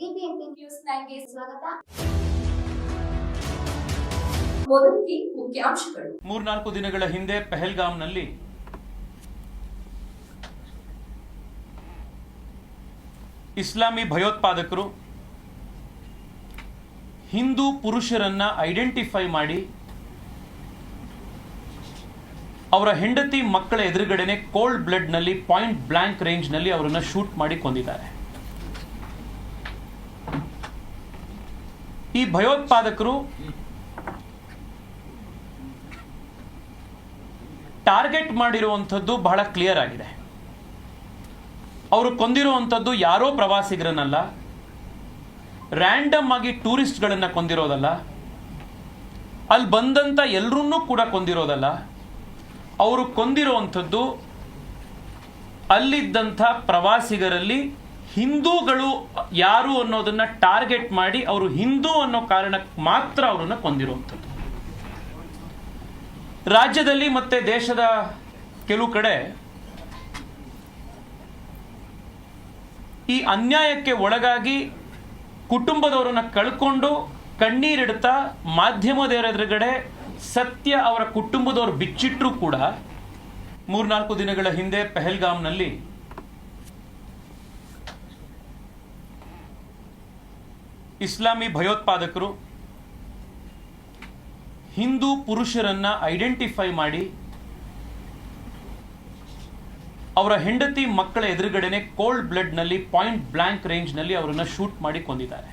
BBMP news ನೈನ್ಗೆ ಸ್ವಾಗತ. ಮೊದಲಿಗೆ ಮುಖ್ಯಾಂಶಗಳು. ಮೂರ್ನಾಲ್ಕು ದಿನಗಳ ಹಿಂದೆ ಪೆಹಲ್ಗಾಮ್ನಲ್ಲಿ ಇಸ್ಲಾಮಿ ಭಯೋತ್ಪಾದಕರು ಹಿಂದೂ ಪುರುಷರನ್ನ ಐಡೆಂಟಿಫೈ ಮಾಡಿ ಅವರ ಹೆಂಡತಿ ಮಕ್ಕಳ ಎದುರುಗಡೆನೆ ಕೋಲ್ಡ್ ಬ್ಲಡ್ನಲ್ಲಿ ಪಾಯಿಂಟ್ ಬ್ಲಾಂಕ್ ರೇಂಜ್ನಲ್ಲಿ ಅವರನ್ನು ಶೂಟ್ ಮಾಡಿ ಕೊಂದಿದ್ದಾರೆ ಈ ಭಯೋತ್ಪಾದಕರು ಟಾರ್ಗೆಟ್ ಮಾಡಿರುವಂಥದ್ದು ಬಹಳ ಕ್ಲಿಯರ್ ಆಗಿದೆ. ಅವರು ಕೊಂದಿರುವಂಥದ್ದು ಯಾರೋ ಪ್ರವಾಸಿಗರನ್ನಲ್ಲ, ರ್ಯಾಂಡಮ್ ಆಗಿ ಟೂರಿಸ್ಟ್ಗಳನ್ನು ಕೊಂದಿರೋದಲ್ಲ, ಅಲ್ಲಿ ಬಂದಂತ ಎಲ್ಲರನ್ನೂ ಕೂಡ ಕೊಂದಿರೋದಲ್ಲ, ಅವರು ಕೊಂದಿರುವಂಥದ್ದು ಅಲ್ಲಿದ್ದಂಥ ಪ್ರವಾಸಿಗರಲ್ಲಿ ಹಿಂದೂಗಳು ಯಾರು ಅನ್ನೋದನ್ನ ಟಾರ್ಗೆಟ್ ಮಾಡಿ ಅವರು ಹಿಂದೂ ಅನ್ನೋ ಕಾರಣಕ್ಕೆ ಮಾತ್ರ ಅವರನ್ನ ಕೊಂದಿರುವಂಥದ್ದು. ರಾಜ್ಯದಲ್ಲಿ ಮತ್ತೆ ದೇಶದ ಕೆಲವು ಕಡೆ ಈ ಅನ್ಯಾಯಕ್ಕೆ ಒಳಗಾಗಿ ಕುಟುಂಬದವರನ್ನ ಕಳ್ಕೊಂಡು ಕಣ್ಣೀರಿಡ್ತಾ ಮಾಧ್ಯಮದವರ ಸತ್ಯ ಅವರ ಕುಟುಂಬದವರು ಬಿಚ್ಚಿಟ್ರೂ ಕೂಡ ಮೂರ್ನಾಲ್ಕು ದಿನಗಳ ಹಿಂದೆ ಪೆಹಲ್ಗಾಮ್ನಲ್ಲಿ ಇಸ್ಲಾಮಿ ಭಯೋತ್ಪಾದಕರು ಹಿಂದೂ ಪುರುಷರನ್ನ ಐಡೆಂಟಿಫೈ ಮಾಡಿ ಅವರ ಹೆಂಡತಿ ಮಕ್ಕಳ ಎದುರುಗಡೆನೆ ಕೋಲ್ಡ್ ಬ್ಲಡ್ನಲ್ಲಿ ಪಾಯಿಂಟ್ ಬ್ಲಾಂಕ್ ರೇಂಜ್ನಲ್ಲಿ ಅವರನ್ನು ಶೂಟ್ ಮಾಡಿ ಕೊಂದಿದ್ದಾರೆ.